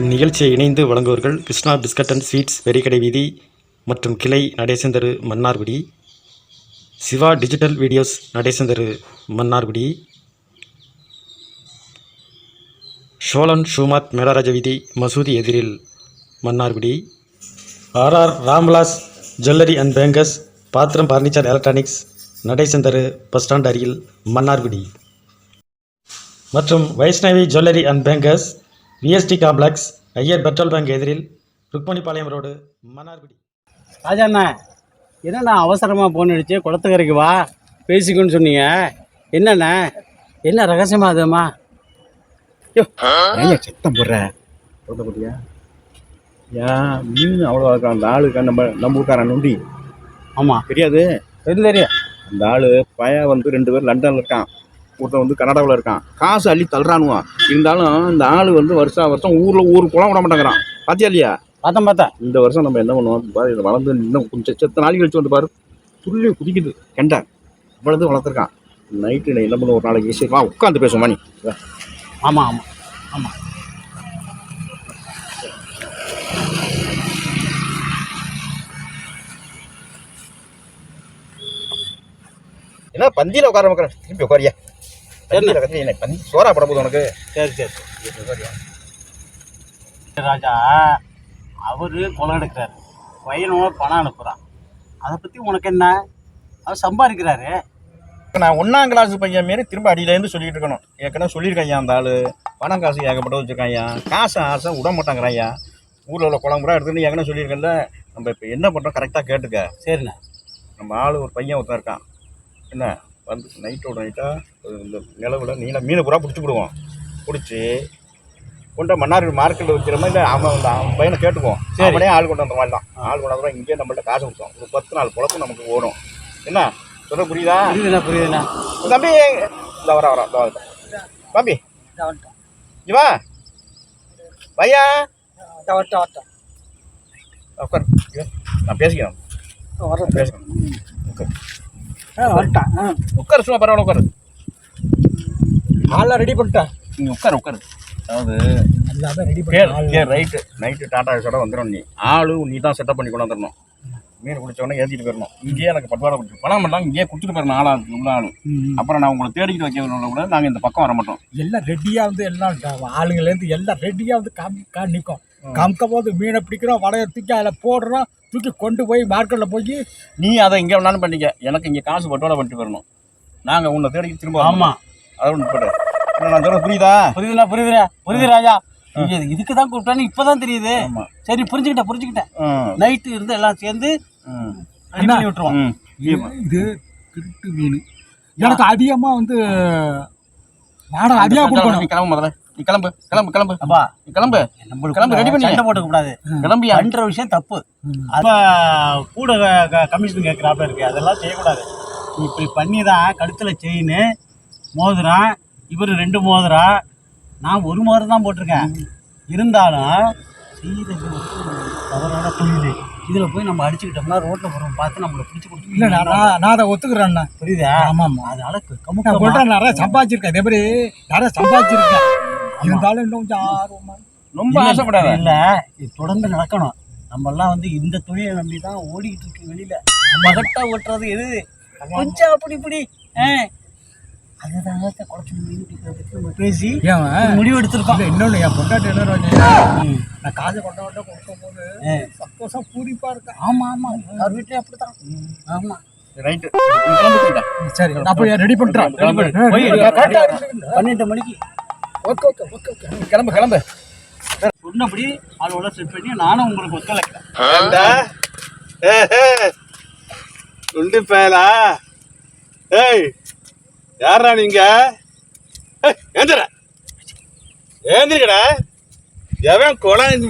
இந்நிகழ்ச்சியை இணைந்து வழங்குவர்கள் கிருஷ்ணா பிஸ்கட் அண்ட் ஸ்வீட்ஸ் வெறிக்கடை வீதி மற்றும் கிளை நடேசந்தரு மன்னார்குடி சிவா டிஜிட்டல் வீடியோஸ் நடேசந்தரு மன்னார்குடி ஷோலன் ஷூமாத் மேடராஜ வீதி மசூதி எதிரில் Mannargudi RR Ramvilas jewellery and bankers பாத்திரம் பர்னிச்சர் எலக்ட்ரானிக்ஸ் நடேசந்தரு பஸ் ஸ்டாண்ட் அருகில் மன்னார்குடி. மற்றும் Vaishnavi jewellery and bankers VST complex Iyer petrol bank எதிரில் ருக்மணிபாளையம் ரோடு மன்னார்குடி. ராஜாண்ணா என்னண்ணா அவசரமாக ஃபோன் அடிச்சு குளத்துக்கரைக்கு வா? பேசிக்கோன்னு சொன்னீங்க. என்னண்ணா? என்ன ரகசியமா அதுமா யோ ஏங்க சத்தம் போடுற? சொல்ல போட்டியா? ஏன்? மீன் அவ்வளோ இருக்கா அந்த ஆளுக்கு நம்ம நம்ம ஊருக்காரன் நொண்டி. ஆமாம் தெரியாது? தெரியும் தெரியும். அந்த ஆள் பையன் வந்து ரெண்டு பேர் லண்டனில் இருக்கான். ஒருத்தன் வந்து கனடாவில் இருக்கான். காசு அள்ளி தள்ளுறானுவான் இருந்தாலும் இந்த ஆள் வந்து வருஷம் வருஷம் ஊரில் ஊர் குளம் விட மாட்டேங்கிறான். பாத்தியா இல்லையா? பார்த்தேன் பார்த்தேன். இந்த வருஷம் நம்ம என்ன பண்ணுவோம்? பாரு இது வளர்ந்து இன்னும் கொஞ்சம் செத்த நாளைக்கு கழிச்சு வந்து பாரு. துள்ளி குதிக்குது. கெண்டை. இவ்வளவு வளர்த்துருக்கான். நைட்டு என்ன பண்ணுவோம்? ஒரு நாளைக்கு சரி வா உட்காந்து பேசுவோம் மணி. ஆமாம் ஆமாம் ஆமாம் என்ன பந்தியில் உட்கார உட்கார திருப்பி உட்காரியா. பந்தியில் பந்தி சோறா பட போகுது உனக்கு. சரி சரி. உட்காரியா. ராஜா அவர் கொலை எடுக்கிறாரு. பையனோட பணம் அனுப்புகிறான் அதை பற்றி உனக்கு என்ன? அவர் சம்பாதிக்கிறாரு. நான் ஒன்றாம் கிளாஸ் பையன் மாரி திரும்ப அடியிலேருந்து சொல்லிட்டு இருக்கணும். ஏற்கனவே சொல்லியிருக்கேன் ஐயா அந்த ஆள். பணம் காசு ஏகப்பட்ட வச்சுருக்கான் ஐயா. காசு ஆசை விட மாட்டாங்கிறான் ஐயா. ஊரில் உள்ள குழம்புறா எடுத்துன்னு ஏற்கனவே சொல்லியிருக்கேன்ல. நம்ம இப்போ என்ன பண்ணுறோம் கரெக்டாக கேட்டுக்க. சரிண்ணா. நம்ம ஆள் ஒரு பையன் ஒருத்தன் இருக்கான். என்ன? வந்து நைட்டோட நைட்டாக இந்த நிலவில் நீல மீனை பூரா பிடிச்சி விடுவோம் பிடிச்சி கொண்ட மன்னார் மார்க்கெட்டில் வைக்கிற மாதிரி இல்லை அவன் அந்த அவன் பையனை கேட்டுக்குவோம். அவனே ஆள் கொண்டு வந்த மாதிரி தான். ஆள் கொண்டாந்து இங்கேயே நம்மள்ட்ட காசு கொடுத்தோம் ஒரு பத்து நாள் பொழப்பு நமக்கு ஓடும். என்ன? சொல்ல புரியுதா? புரியுதுண்ணா புரியுதுண்ணா. தம்பி இந்த வர வர தம்பி இவா பையா? உட்கார். இங்க. நான் பேசிக்கிறேன். பேசுகிறேன் உட்கார் உட்கார் சும்மா பரவாயில்ல உட்காரு. ஆள்லாம் ரெடி பண்ணிட்டேன் நீ உட்காரு உட்காரு. அதாவது எல்லாமே ரெடி கேள் ரைட்டு நைட்டு டாடா ஏஸோட வந்துடும் நீ. ஆளு நீ தான் செட்டப் பண்ணி கொண்டு வந்துடணும் மீன் பிடிச்ச உடனே ஏற்றிட்டு போயிடணும் இங்கேயே எனக்கு பட்டுவாடை பிடிச்சி பணம் பண்ணலாம் இங்கேயே கொடுத்துட்டு போயிடணும் ஆளா உள்ள ஆளு. அப்புறம் நான் உங்களை தேடிக்கிட்டு வைக்க கூட நாங்கள் இந்த பக்கம் வர மாட்டோம். எல்லாம் ரெடியாக வந்து எல்லாம் ஆளுங்கலேருந்து எல்லாம் ரெடியாக வந்து காமி கா நிற்கும் காமிக்கும் போது மீனை பிடிக்கிறோம் வலையை தூக்கி அதில் போடுறோம். தூக்கி கொண்டு போய் மார்க்கெட்டில் போய் நீ அதை இங்கே வேணாலும் பண்ணிக்க. எனக்கு இங்கே காசு பட்டுவாடை பண்ணிட்டு போயிடணும். நாங்கள் உன்னை தேடிக்கிட்டு திரும்ப ஆமாம் அதை ஒன்று போட்டு என்ன நான் சொல்ல புரியுதா? புரியுதுண்ணா புரியுதுண்ணா. புரியுது ராஜா. இதுக்கு தான் கூப்பிட்டான்னு இப்பதான் தெரியுது. ஆமா. சரி புரிஞ்சுக்கிட்டேன் புரிஞ்சுக்கிட்டேன். நைட்டு இருந்து எல்லாம் சேர்ந்து பண்ணி விட்டுருவோம். ம். இது திருட்டு மீன். எனக்கு அதிகமாக வந்து வாடகை அதிகமாக கொடுக்கணும். கிளம்பு முதல்ல நீ கிளம்பு கிளம்பு கிளம்பு. அப்பா. நீ கிளம்பு. கிளம்பு, ready பண்ணி. சண்டை போட்டுக்க கூடாது கிளம்பியா? பண்ற விஷயம் தப்பு. அப்ப கூட கமிஷன் கேட்கறாப்புல இருக்கு. அதெல்லாம் செய்யக்கூடாது. நீ இப்படி பண்ணி தான் கழுத்துல செயின் மோதிரம் இவர் ரெண்டு மோதிரம் நான் ஒரு மோதிரம் தான் போட்டிருக்கேன். இருந்தாலும் செய்யறது தவறான தொழில் இதில் போய் நம்ம அடிச்சுக்கிட்டோம்னா ரோட்டில் போகிறோம் பார்த்து நம்மளை பிடிச்சி இல்லை நான் கொடுத்து நான் அதை ஒத்துக்கிறேன்னா புரியுதா? ஆமாம் அதனால நான் கமுக்க போட்டா நிறைய சம்பாதிச்சிருக்கேன். இதே மாதிரி நிறைய சம்பாதிச்சிருக்கேன். இருந்தாலும் இன்னும் கொஞ்சம் ஆர்வமா ரொம்ப ஆசைப்படாத. இல்ல இது தொடர்ந்து நடக்கணும். நம்ம எல்லாம் வந்து இந்த தொழிலை நம்பி தான் ஓடிக்கிட்டு இருக்கு வெளியில. மகட்டா ஓட்டுறது எது? கொஞ்சம் அப்படி இப்படி. அதுதான் குறைச்சி பேசி முடிவு எடுத்திருக்கோம். இல்லை இன்னொன்று என் பொண்டாட்டி என்ன நான் காசு கொண்ட கொண்ட கொடுக்கும் போது சந்தோஷம் பூரிப்பா இருக்கேன் ஆமா ஆமா. அவர் வீட்லயும் அப்படித்தான். ஆமா. ரைட்டு. சரி ரெடி பண்ணிட்டேன் இருக்கு பன்னெண்டு மணிக்கு. Okay okay okay okay. கிளம்பு கிளம்பு. சொன்னபடி ஆளோட செட் பண்ணி நானும் உங்களுக்கு ஒத்துழைக்கிறேன் உண்டு பயலா ஏய் யாரா நீங்க? ஏந்திர ஏந்திரிக்கடா. எவன் குளம்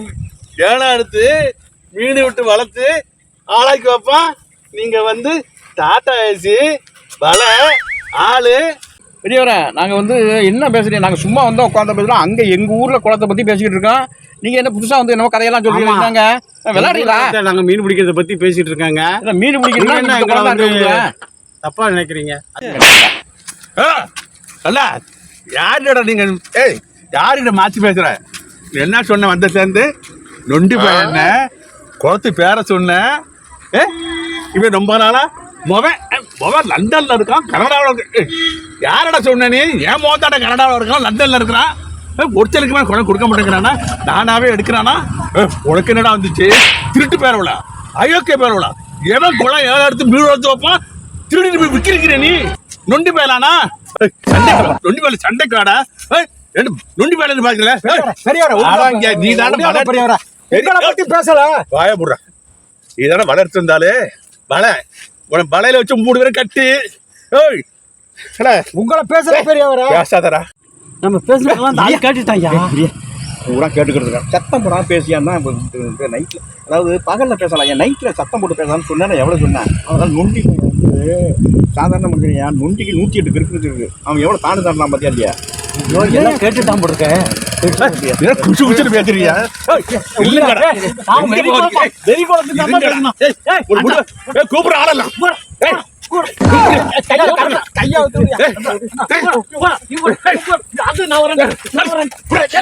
ஏனா எடுத்து மீன் விட்டு வளர்த்து ஆளாக்கி வைப்பான்? நீங்க வந்து டாட்டா ஏசி வலை ஆளு பெரியவரே நாங்கள் வந்து என்ன பேசுறீங்க? நாங்கள் சும்மா வந்தோம் உட்காந்து பேசுகிறோம் அங்கே எங்கள் ஊரில் குளத்தை பற்றி பேசிக்கிட்டு இருக்கோம். நீங்க என்ன புதுசா வந்து என்ன கதையெல்லாம். சொல்றீங்க விளையாடுறீங்களா? நாங்க மீன் பிடிக்கிறத பத்தி பேசிட்டு இருக்காங்க. இல்ல, மீன் நீங்க பிடிக்கிறீங்களா என்ன என்ன எங்களை வந்து வந்து தப்பா நினைக்கிறீங்க? ஆ, அண்ணா யாருடா நீங்க? ஏய் யாருக்கிட்ட மாத்தி பேசுற? என்ன சொன்ன வந்த சேர்ந்து? நொண்டி பையன் குளத்து பேர சொன்ன. ஏ இவன் ரொம்ப நாளா? மொவன் மொவன் லண்டன்ல இருக்கான் கனடாவில் இருக்கு. யாரடா சொன்ன நீ? ஏன் மோத்தாட கனடாவில் இருக்கான் லண்டன்ல இருக்கிறான் மேலே குணம் கொடுக்க மாட்டேங்கிறானா? நானாவே எடுக்கிறானா? உனக்கு என்னடா வந்துச்சு? திருட்டு பேரவளா? அயோக்கிய பேரவளா? எவன் குளம் ஏதோ எடுத்து மீன் வளர்த்து வைப்பான்? திருடிட்டு போய் விற்கிறீங்க நீ? நொண்டி வா. நொண்டி பயல சண்டைக்கு வாடா ஏய், என்ன நொண்டி பயலன்னு பாக்கல பெரியவரா நீ தானே பெரியவரா உங்களை பத்தி பேசல. வாய போடுற இதான வளர்த்து இருந்தாலே வலை. உன வலையில வச்சு மூணு பேரும் கட்டி. ஏய் உங்களை பேசல பெரியவரா பேசாதடா. நம்ம பேசுறதெல்லாம் ஆள் கேட்டுட்டாங்க பூரா கேட்டுக்கிட்டு சத்தம் போடாம பேசியான்னா நைட்டில் அதாவது பகலில் பேசலாம். என் நைட்டில் சத்தம் போட்டு பேசலாம்னு சொன்னேன் எவ்வளோ சொன்னேன்? அதனால் நொண்டி வந்து சாதாரண மனுஷன் நொண்டிக்கு நூற்றி எட்டு கிருக்கு இருக்கு அவன் எவ்வளோ தாண்டு தாண்டலாம் பார்த்தியா இல்லையா? எல்லாம் கேட்டுட்டான் போட்டுருக்க ஏன் குசு குசுன்னு பேசுறியா இல்லைங்கடா. ಎಲ್ಲಿ ಯಾವ್ದು ಯುವ ಯುವ ಯಾವ್ದು ನಾವರ ನಾವರ ಪ್ರಜಾ